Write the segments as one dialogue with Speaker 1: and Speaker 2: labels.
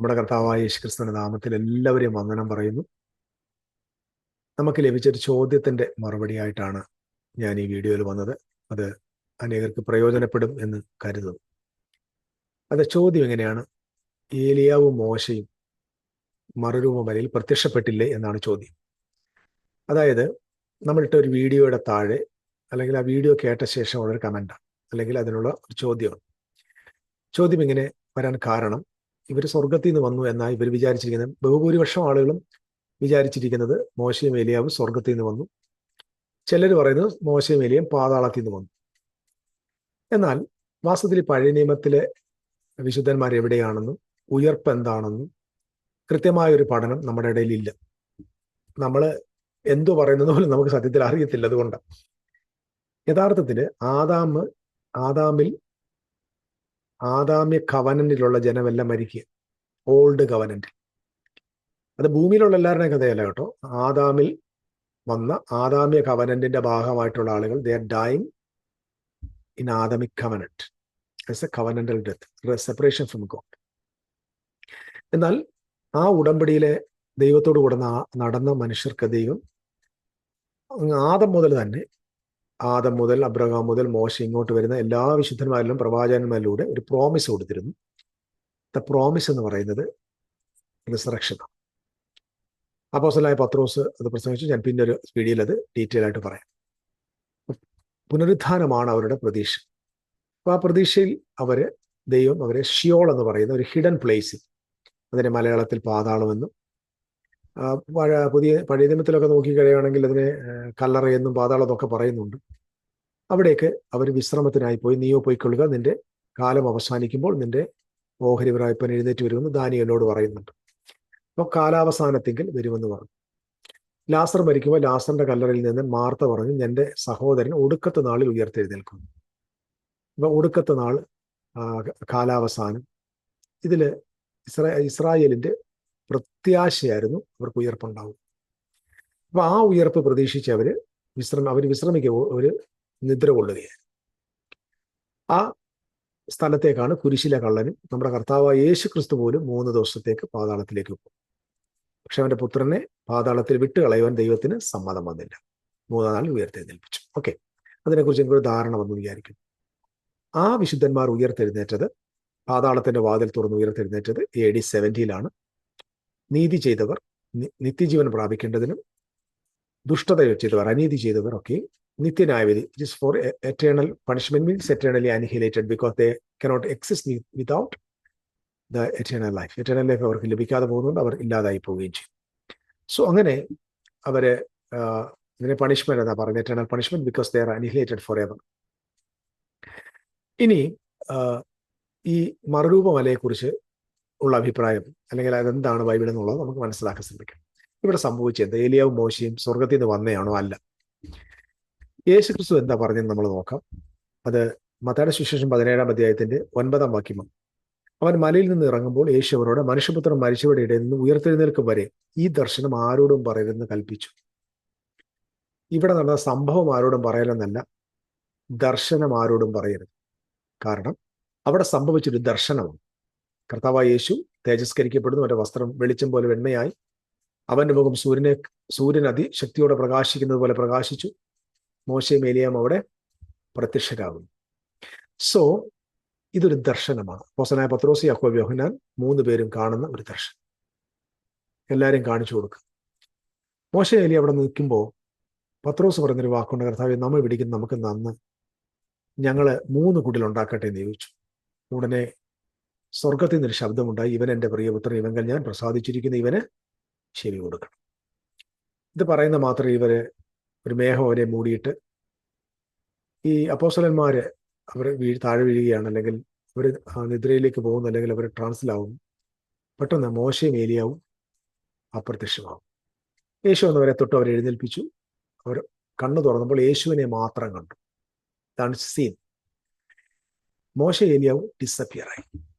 Speaker 1: നമ്മുടെ കർത്താവായ യേശുക്രിസ്തുവിന്റെ നാമത്തിൽ എല്ലാവരെയും വന്ദനം പറയുന്നു. നമുക്ക് ലഭിച്ചൊരു ചോദ്യത്തിന്റെ മറുപടിയായിട്ടാണ് ഞാൻ ഈ വീഡിയോയിൽ വന്നത്. അത് അനേകർക്ക് പ്രയോജനപ്പെടും എന്ന് കരുതുന്നു. അത് ചോദ്യം എങ്ങനെയാണ്? ഏലിയാവും മോശയും മറുരൂപമലയിൽ പ്രത്യക്ഷപ്പെട്ടില്ലേ എന്നാണ് ചോദ്യം. അതായത് നമ്മളിട്ട ഒരു വീഡിയോയുടെ താഴെ അല്ലെങ്കിൽ ആ വീഡിയോ കേട്ട ശേഷം ഉള്ളൊരു കമന്റാണ് അല്ലെങ്കിൽ അതിനുള്ള ഒരു ചോദ്യമാണ്. ചോദ്യം ഇങ്ങനെ വരാൻ കാരണം ഇവർ സ്വർഗത്തിൽ നിന്ന് വന്നു എന്നാണ് ഇവർ വിചാരിച്ചിരിക്കുന്നത്. ബഹുഭൂരിപക്ഷം ആളുകളും വിചാരിച്ചിരിക്കുന്നത് മോശയും ഏലിയാവും സ്വർഗത്തിൽ നിന്ന് വന്നു. ചിലർ പറയുന്നത് മോശയും ഏലിയും പാതാളത്തിൽ നിന്ന് വന്നു. എന്നാൽ വാസ്തവത്തിൽ പഴയ നിയമത്തിലെ വിശുദ്ധന്മാർ എവിടെയാണെന്നും ഉയർപ്പ് എന്താണെന്നും കൃത്യമായ ഒരു പഠനം നമ്മുടെ ഇടയിൽ ഇല്ല നമ്മൾ എന്തു പറയുന്നത് പോലും നമുക്ക് സത്യത്തിൽ അറിയത്തില്ല അതുകൊണ്ട്. യഥാർത്ഥത്തിൽ ആദാമ് ആദാമിൽ ആദാമ്യ കവനന്റിലുള്ള ജനമെല്ലാം മരിക്കുക. Old covenant. അത് ഭൂമിയിലുള്ള എല്ലാവരുടെയും കഥയല്ല കേട്ടോ. ആദാമിൽ വന്ന ആദാമ്യ കവനന്റിന്റെ ഭാഗമായിട്ടുള്ള ആളുകൾ they are dying in Adamic covenant. A covenantal death separation from God എന്നാൽ ആ ഉടമ്പടിയിലെ ദൈവത്തോട് കൂടെ നടന്ന മനുഷ്യർക്ക് ദൈവം ആദം മുതൽ തന്നെ ആദം മുതൽ അബ്രഹാം മുതൽ മോശം ഇങ്ങോട്ട് വരുന്ന എല്ലാ വിശുദ്ധന്മാരിലും പ്രവാചകന്മാരിലൂടെ ഒരു പ്രോമിസ് കൊടുത്തിരുന്നു. ദ പ്രോമിസ് എന്ന് പറയുന്നത് റിസറക്ഷനാണ് അപ്പോസലായ പത്രോസ് അത് പ്രസംഗിച്ചു. ഞാൻ പിന്നെ ഒരു വീഡിയോയിൽ അത് ഡീറ്റെയിൽ ആയിട്ട് പറയാം. പുനരുദ്ധാനമാണ് അവരുടെ പ്രതീക്ഷ. അപ്പൊ ആ പ്രതീക്ഷയിൽ അവർ ദൈവം അവരെ ഷിയോൾ എന്ന് പറയുന്ന ഒരു ഹിഡൻ പ്ലേസിൽ അതിനെ മലയാളത്തിൽ പാതാളമെന്നും പുതിയ പഴയ ദിനത്തിലൊക്കെ നോക്കിക്കഴിയുകയാണെങ്കിൽ അതിനെ കല്ലറയെന്നും പാതാളം എന്നൊക്കെ പറയുന്നുണ്ട്. അവിടേക്ക് അവർ വിശ്രമത്തിനായി പോയി നീയോ പോയിക്കൊള്ളുക നിന്റെ കാലം അവസാനിക്കുമ്പോൾ നിന്റെ ഓഹരി വിറായ്പൻ എഴുന്നേറ്റ് വരുമെന്ന് ദാനിയലിനോട് പറയുന്നുണ്ട്. അപ്പോൾ കാലാവസാനത്തെങ്കിൽ വരുമെന്ന് പറഞ്ഞു. ലാസർ മരിക്കുമ്പോൾ ലാസറിന്റെ കല്ലറയിൽ നിന്ന് മാർത്ത പറഞ്ഞു എന്റെ സഹോദരൻ ഒടുക്കത്തെ നാളിൽ ഉയർത്തെഴുന്നേൽക്കുന്നു. അപ്പൊ ഒടുക്കത്തെ നാൾ കാലാവസാനം. ഇസ്രാ ഇസ്രായേലിന്റെ പ്രത്യാശയായിരുന്നു അവർക്ക് ഉയർപ്പുണ്ടാവും അപ്പൊ ആ ഉയർപ്പ് പ്രതീക്ഷിച്ച് അവർ വിശ്രമ അവർ വിശ്രമിക്കുക ഒരു നിദ്ര കൊള്ളുകയാണ് ആ സ്ഥലത്തേക്കാണ് കുരിശിലെ കള്ളനും നമ്മുടെ കർത്താവ് യേശു ക്രിസ്തു പോലും മൂന്ന് ദിവസത്തേക്ക് പാതാളത്തിലേക്ക് പോകും പക്ഷെ അവന്റെ പുത്രനെ പാതാളത്തിൽ വിട്ട് കളയുവാൻ ദൈവത്തിന് സമ്മതം വന്നില്ല. മൂന്നാം നാളിൽ ഉയർത്തെഴുന്നേൽപ്പിച്ചു ഓക്കെ. അതിനെക്കുറിച്ച് എനിക്കൊരു ധാരണ വന്നു വിചാരിക്കും ആ വിശുദ്ധന്മാർ ഉയർത്തെഴുന്നേറ്റത് പാതാളത്തിന്റെ വാതിൽ തുറന്ന് ഉയർത്തെഴുന്നേറ്റത് എ ഡി സെവന്റിയിലാണ് നീതി ചെയ്തവർ നിത്യജീവൻ പ്രാപിക്കേണ്ടതിനും ദുഷ്ടത ചെയ്തവർ അനീതി ചെയ്തവർ ഒക്കെ നിത്യന്യായവിധി. It for eternal punishment means eternally annihilated because they cannot exist without the eternal life eternal life അവർക്ക് ലഭിക്കാതെ പോകുന്നുണ്ട് അവർ ഇല്ലാതായി പോവുകയും ചെയ്യും. സോ അങ്ങനെ അവർ ഇതിനെ പണിഷ്മെന്റ് എന്നാ പറയുന്നത്. Eternal punishment because they are annihilated for ever ഇനി ഈ മറുരൂപമലയെക്കുറിച്ച് ഉള്ള അഭിപ്രായം അല്ലെങ്കിൽ അതെന്താണ് ബൈബിൾ എന്നുള്ളത് നമുക്ക് മനസ്സിലാക്കാൻ ശ്രമിക്കാം. ഇവിടെ സംഭവിച്ചത് ഏലിയാവും മോശയും സ്വർഗത്തിൽ നിന്ന് വന്നയാണോ അല്ല. യേശു ക്രിസ്തു എന്താ പറഞ്ഞെന്ന് നമ്മൾ നോക്കാം. അത് മതയുടെ സുശേഷം പതിനേഴാം അധ്യായത്തിന്റെ ഒൻപതാം വാക്യമാണ് അവൻ മലയിൽ നിന്ന് ഇറങ്ങുമ്പോൾ യേശു അവരോട് മനുഷ്യപുത്രൻ മരിച്ചവരുടെ ഇടയിൽ നിന്ന് ഉയർത്തെഴുന്നേൽക്കും വരെ ഈ ദർശനം ആരോടും പറയരുതെന്ന് കൽപ്പിച്ചു. ഇവിടെ നടന്ന സംഭവം ആരോടും പറയലെന്നല്ല ദർശനം ആരോടും പറയരുത്. കാരണം അവിടെ സംഭവിച്ചൊരു ദർശനമാണ്. കർത്താവായ യേശു തേജസ്കരിക്കപ്പെടുന്നു. അവന്റെ വസ്ത്രം വെളിച്ചം പോലെ വെണ്മയായി. അവന്റെ മുഖം സൂര്യനെ സൂര്യൻ അതിശക്തിയോടെ പ്രകാശിക്കുന്നത് പോലെ പ്രകാശിച്ചു. മോശയും ഏലിയാം അവിടെ പ്രത്യക്ഷരാകുന്നു. സോ ഇതൊരു ദർശനമാണ്. പോസനായ പത്രോസി അക്കോ യോഹനാൻ മൂന്ന് പേരും കാണുന്ന ഒരു ദർശനം. എല്ലാവരെയും കാണിച്ചു കൊടുക്കുക. മോശ ഏലി അവിടെ നിൽക്കുമ്പോൾ പത്രോസ് പറഞ്ഞൊരു വാക്കുണ്ട്. കർത്താവ് നമ്മൾ പിടിക്കുന്ന നമുക്ക് നന്ന് ഞങ്ങൾ മൂന്ന് കുട്ടികൾ ഉണ്ടാക്കട്ടെ എന്ന് ചോദിച്ചു. ഉടനെ സ്വർഗത്തിൽ നിന്നൊരു ശബ്ദമുണ്ടായി. ഇവൻ എന്റെ പ്രിയപുത്രൻ ഇവങ്കൽ ഞാൻ പ്രസാദിച്ചിരിക്കുന്ന. ഇവന് ചെവി കൊടുക്കണം. ഇത് പറയുന്ന മാത്രം ഇവർ ഒരു മേഘം അവരെ മൂടിയിട്ട് ഈ അപ്പോസലന്മാര് അവർ വീ താഴെ വീഴുകയാണ്. അല്ലെങ്കിൽ അവർ നിദ്രയിലേക്ക് പോകുന്നു. അല്ലെങ്കിൽ അവർ ട്രാൻസിലാവും. പെട്ടെന്ന് മോശയും ഏലിയാവും അപ്രത്യക്ഷമാവും. യേശു എന്നവരെ തൊട്ട് അവരെ എഴുന്നേൽപ്പിച്ചു. അവർ കണ്ണു തുറന്നപ്പോൾ യേശുവിനെ മാത്രം കണ്ടു. ഇതാണ് സീൻ മോശ ഏലിയാവും ഡിസപ്പിയറായി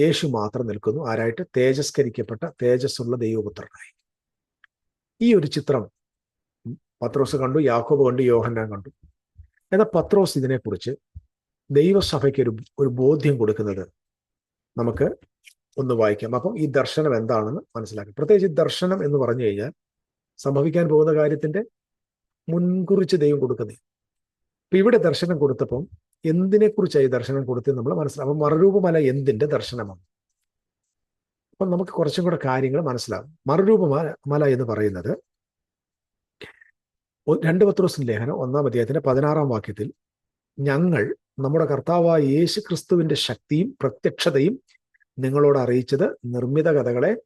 Speaker 1: യേശു മാത്രം നിൽക്കുന്നു. ആരായിട്ട്? തേജസ്കരിക്കപ്പെട്ട തേജസ്സുള്ള ദൈവപുത്രനായി. ഈ ഒരു ചിത്രം പത്രോസ് കണ്ടു യാക്കോബ് കണ്ടു യോഹന്നാൻ കണ്ടു. എന്നാൽ പത്രോസ് ഇതിനെക്കുറിച്ച് ദൈവസഭയ്ക്ക് ഒരു ഒരു ബോധ്യം കൊടുക്കുന്നത് നമുക്ക് ഒന്ന് വായിക്കാം. അപ്പം ഈ ദർശനം എന്താണെന്ന് മനസ്സിലാക്കാം. പ്രത്യേകിച്ച് ദർശനം എന്ന് പറഞ്ഞു കഴിഞ്ഞാൽ സംഭവിക്കാൻ പോകുന്ന കാര്യത്തിന്റെ മുൻകുറിച്ച് ദൈവം കൊടുക്കുന്നത് ഇപ്പൊ ഇവിടെ ദർശനം കൊടുത്തപ്പം എന്തിനെ കുറിച്ചായി ദർശനം കൊടുത്തത് നമ്മൾ മനസ്സിലാവും അപ്പം മറുരൂപമല എന്തിന്റെ ദർശനമാണ്. അപ്പം നമുക്ക് കുറച്ചും കൂടെ കാര്യങ്ങൾ മനസ്സിലാവും. മറുരൂപമല മല എന്ന് പറയുന്നത് രണ്ട് പത്രോസിൻ ലേഖനം ഒന്നാം അധ്യായത്തിന്റെ പതിനാറാം വാക്യത്തിൽ ഞങ്ങൾ നമ്മുടെ കർത്താവായ യേശു ക്രിസ്തുവിന്റെ ശക്തിയും പ്രത്യക്ഷതയും നിങ്ങളോട് അറിയിച്ചത് നിർമ്മിത കഥകളെ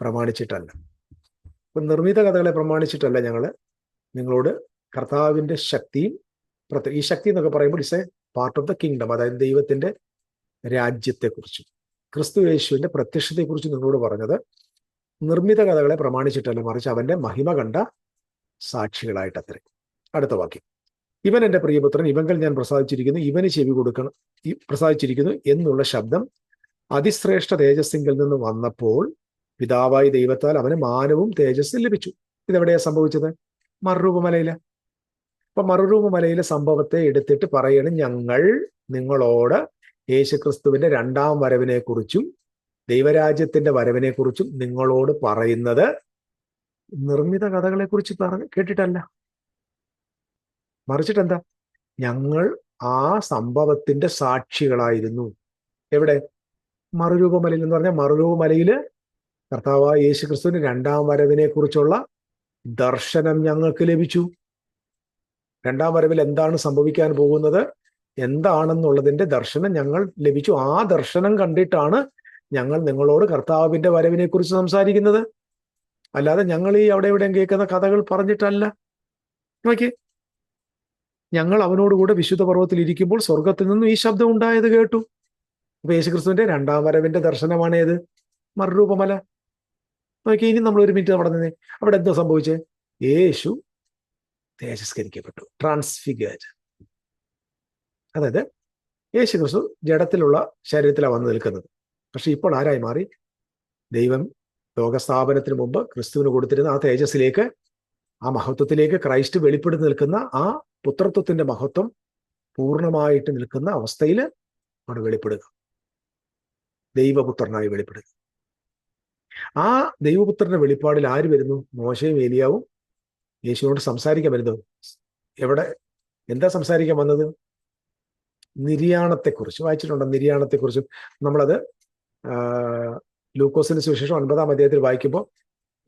Speaker 1: പ്രമാണിച്ചിട്ടല്ല. അപ്പം നിർമ്മിത കഥകളെ പ്രമാണിച്ചിട്ടല്ല ഞങ്ങൾ നിങ്ങളോട് കർത്താവിന്റെ ശക്തിയും ഈ ശക്തി എന്നൊക്കെ പറയുമ്പോൾ is a part of the kingdom അതായത് ദൈവത്തിന്റെ രാജ്യത്തെക്കുറിച്ച്. ക്രിസ്തു യേശുവിന്റെ പ്രത്യക്ഷതയെക്കുറിച്ച് നിങ്ങളോട് പറഞ്ഞത് നിർമ്മിത കഥകളെ പ്രമാണിച്ചിട്ടല്ല മറിച്ച് അവന്റെ മഹിമ കണ്ട സാക്ഷികളായിട്ടത്രേ അടുത്ത വാക്യം. ഇവൻ എന്റെ പ്രിയപുത്രൻ ഇവങ്കൽ ഞാൻ പ്രസാദിച്ചിരിക്കുന്നു ഇവന് ചെവി കൊടുക്കണം പ്രസാദിച്ചിരിക്കുന്നു എന്നുള്ള ശബ്ദം അതിശ്രേഷ്ഠ തേജസ്സിങ്കിൽ നിന്ന് വന്നപ്പോൾ പിതാവായി ദൈവത്താൽ അവന് മാനവും തേജസ്സും ലഭിച്ചു. ഇതെവിടെയാ സംഭവിച്ചത്? മറുരൂപമലയില. അപ്പൊ മറുരൂപമലയിലെ സംഭവത്തെ എടുത്തിട്ട് പറയണം ഞങ്ങൾ നിങ്ങളോട് യേശുക്രിസ്തുവിന്റെ രണ്ടാം വരവിനെ കുറിച്ചും ദൈവരാജ്യത്തിന്റെ വരവിനെ കുറിച്ചും നിങ്ങളോട് പറയുന്നത് നിർമ്മിത കഥകളെ കുറിച്ച് പറഞ്ഞ് കേട്ടിട്ടല്ല. മറിച്ചിട്ട് എന്താ ഞങ്ങൾ ആ സംഭവത്തിന്റെ സാക്ഷികളായിരുന്നു. എവിടെ? മറുരൂപമലയിൽ എന്ന് പറഞ്ഞാൽ മറുരൂപമലയിൽ കർത്താവ് യേശു ക്രിസ്തുവിന്റെ രണ്ടാം വരവിനെ കുറിച്ചുള്ള ദർശനം ഞങ്ങൾക്ക് ലഭിച്ചു. രണ്ടാം വരവിൽ എന്താണ് സംഭവിക്കാൻ പോകുന്നത്? എന്താണെന്നുള്ളതിന്റെ ദർശനം ഞങ്ങൾ ലഭിച്ചു. ആ ദർശനം കണ്ടിട്ടാണ് ഞങ്ങൾ നിങ്ങളോട് കർത്താവിന്റെ വരവിനെ കുറിച്ച് സംസാരിക്കുന്നത്. അല്ലാതെ ഞങ്ങൾ ഈ അവിടെ എവിടെയും കേൾക്കുന്ന കഥകൾ പറഞ്ഞിട്ടല്ല. നോക്കി ഞങ്ങൾ അവനോടുകൂടെ വിശുദ്ധ പർവത്തിൽ ഇരിക്കുമ്പോൾ സ്വർഗത്തിൽ നിന്നും ഈ ശബ്ദം ഉണ്ടായത് കേട്ടു. അപ്പൊ യേശുക്രിസ്തുവിന്റെ രണ്ടാം വരവിന്റെ ദർശനമാണ് ഏത് മറുരൂപമല. നോക്കി ഇനി നമ്മൾ ഒരു മിനിറ്റ് അവിടെ നിന്നേ അവിടെ എന്താ സംഭവിച്ചേ? യേശു തേജസ്കരിക്കപ്പെട്ടു. ട്രാൻസ്ഫിഗേറ്റ് അതായത് യേശു ക്രിസ്തു ജഡത്തിലുള്ള ശരീരത്തിലാണ് വന്നു നിൽക്കുന്നത്. പക്ഷെ ഇപ്പോൾ ആരായി മാറി? ദൈവം ലോകസ്ഥാപനത്തിന് മുമ്പ് ക്രിസ്തുവിന് കൊടുത്തിരുന്ന ആ തേജസ്സിലേക്ക് ആ മഹത്വത്തിലേക്ക് ക്രൈസ്റ്റ് വെളിപ്പെടുത്തി നിൽക്കുന്ന ആ പുത്രത്വത്തിന്റെ മഹത്വം പൂർണമായിട്ട് നിൽക്കുന്ന അവസ്ഥയിൽ അവിടെ വെളിപ്പെടുക. ദൈവപുത്രനായി വെളിപ്പെടുക. ആ ദൈവപുത്രന്റെ വെളിപ്പാടിൽ ആര് വരുന്നു? മോശയും ഏലിയാവും. യേശുവിനോട് സംസാരിക്കാൻ വരുന്നത് എവിടെ? എന്താ സംസാരിക്കാൻ വന്നത്? നിര്യാണത്തെക്കുറിച്ച്. വായിച്ചിട്ടുണ്ടോ നിര്യാണത്തെക്കുറിച്ചും? നമ്മളത് ലൂക്കോസിന് സുവിശേഷം ഒൻപതാം അധ്യായത്തിൽ വായിക്കുമ്പോൾ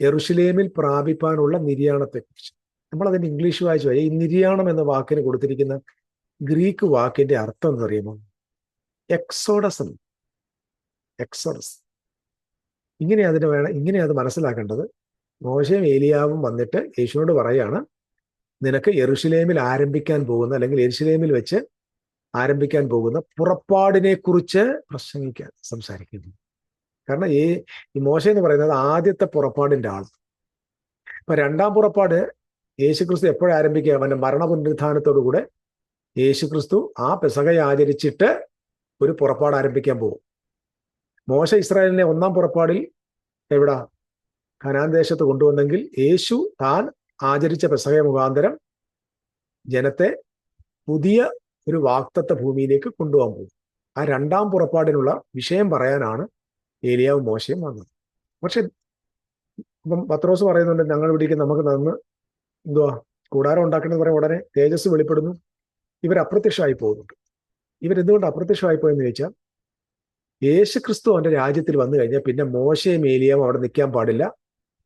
Speaker 1: എറുഷലേമിൽ പ്രാപിപ്പാനുള്ള നിര്യാണത്തെക്കുറിച്ച്. നമ്മൾ അതിന്റെ ഇംഗ്ലീഷ് വായിച്ചു ഈ നിര്യാണം എന്ന വാക്കിന് കൊടുത്തിരിക്കുന്ന ഗ്രീക്ക് വാക്കിന്റെ അർത്ഥം എന്ന് എക്സോഡസം എക്സോഡസ് എക്സോഡസ്. ഇങ്ങനെ അതിന് വേണം ഇങ്ങനെ അത് മനസ്സിലാക്കേണ്ടത് മോശയും ഏലിയാവും വന്നിട്ട് യേശുവിനോട് പറയാണ് നിനക്ക് എറുഷലേമിൽ ആരംഭിക്കാൻ പോകുന്ന അല്ലെങ്കിൽ എരുഷലേമിൽ വെച്ച് ആരംഭിക്കാൻ പോകുന്ന പുറപ്പാടിനെ കുറിച്ച് പ്രസംഗിക്കാൻ സംസാരിക്കുന്നു. കാരണം ഈ ഈ മോശ എന്ന് പറയുന്നത് ആദ്യത്തെ പുറപ്പാടിന്റെ ആൾ. അപ്പൊ രണ്ടാം പുറപ്പാട് യേശുക്രിസ്തു എപ്പോഴും ആരംഭിക്കുക അവന്റെ മരണപുനരുദ്ധാനത്തോടുകൂടെ യേശുക്രിസ്തു ആ പെസകയെ ആചരിച്ചിട്ട് ഒരു പുറപ്പാട് ആരംഭിക്കാൻ പോകും. മോശ ഇസ്രായേലിനെ ഒന്നാം പുറപ്പാടിൽ എവിടാ? ഖനാൻ ദേശത്ത് കൊണ്ടുവന്നെങ്കിൽ യേശു താൻ ആചരിച്ച പെസക മുഖാന്തരം ജനത്തെ പുതിയ ഒരു വാക്തത്വ ഭൂമിയിലേക്ക് കൊണ്ടുപോകാൻ പോകും. ആ രണ്ടാം പുറപ്പാടിനുള്ള വിഷയം പറയാനാണ് ഏലിയാവും മോശയും വന്നത്. പക്ഷെ ഇപ്പം പത്രോസ് പറയുന്നുണ്ട് ഞങ്ങൾ ഇവിടേക്ക് നമുക്ക് നന്ന് എന്തുവാ കൂടാരം ഉണ്ടാക്കണമെന്ന് പറയാൻ ഉടനെ തേജസ് വെളിപ്പെടുന്നു. ഇവർ അപ്രത്യക്ഷമായി പോകുന്നുണ്ട്. ഇവരെന്തുകൊണ്ട് അപ്രത്യക്ഷമായി പോയെന്ന് ചോദിച്ചാൽ യേശു ക്രിസ്തു അവന്റെ രാജ്യത്തിൽ വന്നു കഴിഞ്ഞാൽ പിന്നെ മോശയും ഏലിയാവും അവിടെ നിൽക്കാൻ പാടില്ല.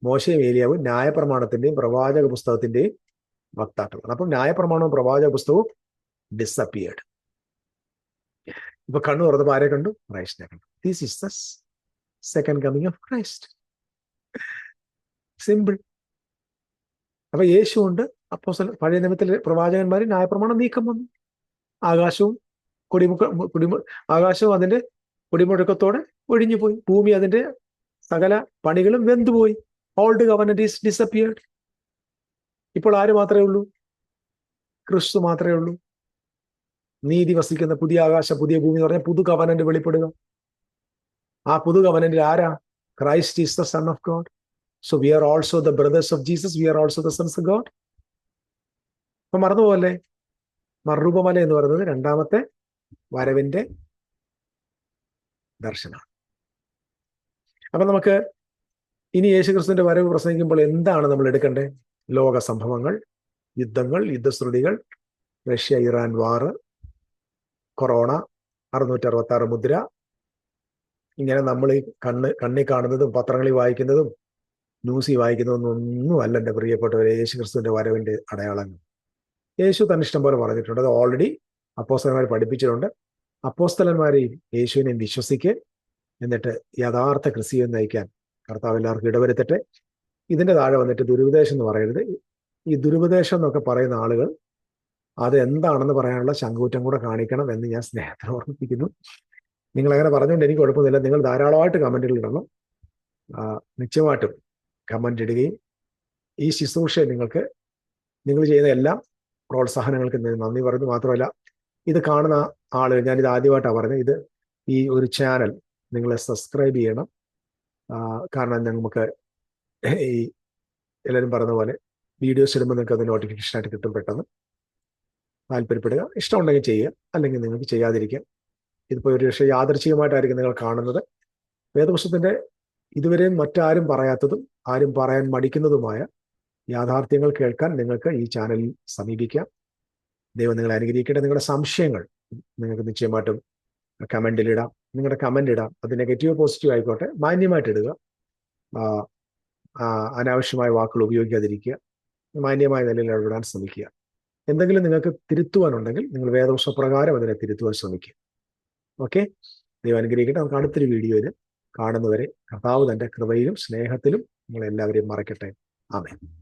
Speaker 1: മോശയും ഏലിയാവ് ന്യായപ്രമാണത്തിന്റെയും പ്രവാചക പുസ്തകത്തിന്റെയും വക്താക്കളാണ്. അപ്പം ന്യായപ്രമാണവും പ്രവാചക പുസ്തകവും ഡിസപ്പിയേർഡ് ഇപ്പൊ കണ്ണു തുറന്നപ്പോ ആരെ കണ്ടു? ക്രൈസ്റ്റിനെ കണ്ടു. This is the second coming of Christ simple അപ്പൊ യേശു ഉണ്ട് അപ്പോ പഴയ നിയമത്തിലെ പ്രവാചകന്മാർ ന്യായപ്രമാണം നീക്കം വന്നു. ആകാശവും കുടിമുക്ക കുടിമു ആകാശവും അതിന്റെ കുടിമുഴക്കത്തോടെ ഒഴിഞ്ഞു പോയി ഭൂമി അതിന്റെ സകല പണികളും വെന്തുപോയി. ഓൾഡ് ഗവൺമെന്റ് ഈസ് ഇപ്പോൾ ആര് മാത്രമേ ഉള്ളൂ? ക്രിസ്തു മാത്രമേ ഉള്ളൂ. നീതി വസിക്കുന്ന പുതിയ ആകാശം പുതിയ ഭൂമി എന്ന് പറഞ്ഞാൽ പുതു കവനന്റ് വെളിപ്പെടുക. ആ പുതു കവനന്റിൽ ആരാ? Christ is the son of God so we are also the brothers of Jesus we are also the sons of God അപ്പൊ മറന്നുപോലെ മറുരൂപമല എന്ന് പറയുന്നത് രണ്ടാമത്തെ വരവിന്റെ ദർശനമാണ്. അപ്പൊ നമുക്ക് ഇനി യേശുക്രിസ്തുവിന്റെ വരവ് പ്രസംഗിക്കുമ്പോൾ എന്താണ് നമ്മൾ എടുക്കേണ്ടത്? ലോക സംഭവങ്ങൾ യുദ്ധങ്ങൾ യുദ്ധശ്രുതികൾ റഷ്യ ഇറാൻ വാറ് കൊറോണ അറുന്നൂറ്റി അറുപത്തി ആറ് മുദ്ര. ഇങ്ങനെ നമ്മൾ ഈ കണ്ണ് കണ്ണി കാണുന്നതും പത്രങ്ങളിൽ വായിക്കുന്നതും ന്യൂസിൽ വായിക്കുന്നതും ഒന്നും അല്ല എന്റെ പ്രിയപ്പെട്ടവരെ യേശു ക്രിസ്തുവിന്റെ വരവിന്റെ അടയാളങ്ങൾ. യേശു തന്നെ ഇഷ്ടം പോലെ പറഞ്ഞിട്ടുണ്ട്. അത് ഓൾറെഡി അപ്പോസ്തലന്മാർ പഠിപ്പിച്ചിട്ടുണ്ട്. അപ്പോസ്തലന്മാരെയും യേശുവിനെയും വിശ്വസിക്കുക എന്നിട്ട് യഥാർത്ഥ ക്രിസ്തീയം നയിക്കാൻ കർത്താവ് എല്ലാവർക്കും ഇടവരുത്തട്ടെ ഇതിന്റെ താഴെ വന്നിട്ട് ദുരുപദേശം എന്ന് പറയരുത്. ഈ ദുരുപദേശം എന്നൊക്കെ പറയുന്ന ആളുകൾ അത് എന്താണെന്ന് പറയാനുള്ള ശങ്കൂറ്റം കൂടെ കാണിക്കണം എന്ന് ഞാൻ സ്നേഹത്തിന് ഓർമ്മിപ്പിക്കുന്നു. നിങ്ങൾ അങ്ങനെ പറഞ്ഞുകൊണ്ട് എനിക്ക് കുഴപ്പമൊന്നുമില്ല. നിങ്ങൾ ധാരാളമായിട്ട് കമന്റുകൾ ഇടണം. നിശ്ചയമായിട്ടും കമന്റ് ഇടുകയും ഈ ശുശ്രൂഷയെ നിങ്ങൾക്ക് നിങ്ങൾ ചെയ്യുന്ന എല്ലാ പ്രോത്സാഹനങ്ങൾക്ക് നന്ദി പറയുന്നു. മാത്രമല്ല ഇത് കാണുന്ന ആളുകൾ ഞാനിത് ആദ്യമായിട്ടാണ് പറഞ്ഞത് ഇത് ഈ ഒരു ചാനൽ നിങ്ങളെ സബ്സ്ക്രൈബ് ചെയ്യണം. കാരണം നമുക്ക് ഈ എല്ലാവരും പറഞ്ഞ പോലെ വീഡിയോസ് ഇടുമ്പോൾ നിങ്ങൾക്ക് അത് നോട്ടിഫിക്കേഷൻ ആയിട്ട് കിട്ടും പെട്ടെന്ന്. താല്പര്യപ്പെടുക ഇഷ്ടമുണ്ടെങ്കിൽ ചെയ്യുക അല്ലെങ്കിൽ നിങ്ങൾക്ക് ചെയ്യാതിരിക്കാം. ഇതിപ്പോൾ ഒരു പക്ഷേ യാദർച്ഛികമായിട്ടായിരിക്കും നിങ്ങൾ കാണുന്നത്. വേദപുസ്തത്തിന്റെ ഇതുവരെയും മറ്റാരും പറയാത്തതും ആരും പറയാൻ മടിക്കുന്നതുമായ യാഥാർത്ഥ്യങ്ങൾ കേൾക്കാൻ നിങ്ങൾക്ക് ഈ ചാനലിൽ സമീപിക്കാം. ദൈവം നിങ്ങളെ അനുഗ്രഹിക്കട്ടെ. നിങ്ങളുടെ സംശയങ്ങൾ നിങ്ങൾക്ക് നിശ്ചയമായിട്ടും കമന്റിൽ ഇടാം. നിങ്ങളുടെ കമന്റ് ഇടാം. അത് നെഗറ്റീവ് പോസിറ്റീവ് ആയിക്കോട്ടെ. മാന്യമായിട്ട് ഇടുക. അനാവശ്യമായ വാക്കുകൾ ഉപയോഗിക്കാതിരിക്കുക. മാന്യമായ നിലയിൽ ഇടപെടാൻ ശ്രമിക്കുക. എന്തെങ്കിലും നിങ്ങൾക്ക് തിരുത്തുവാനുണ്ടെങ്കിൽ നിങ്ങൾ വേദവശ പ്രകാരം അതിനെ തിരുത്തുവാൻ ശ്രമിക്കുക. ഓക്കെ ദൈവം അനുഗ്രഹിക്കട്ടെ. നമുക്ക് അടുത്തൊരു വീഡിയോയിൽ കാണുന്നവരെ കർത്താവ് തന്റെ കൃപയിലും സ്നേഹത്തിലും നിങ്ങളെല്ലാവരെയും മറക്കട്ടെ ആമേൻ.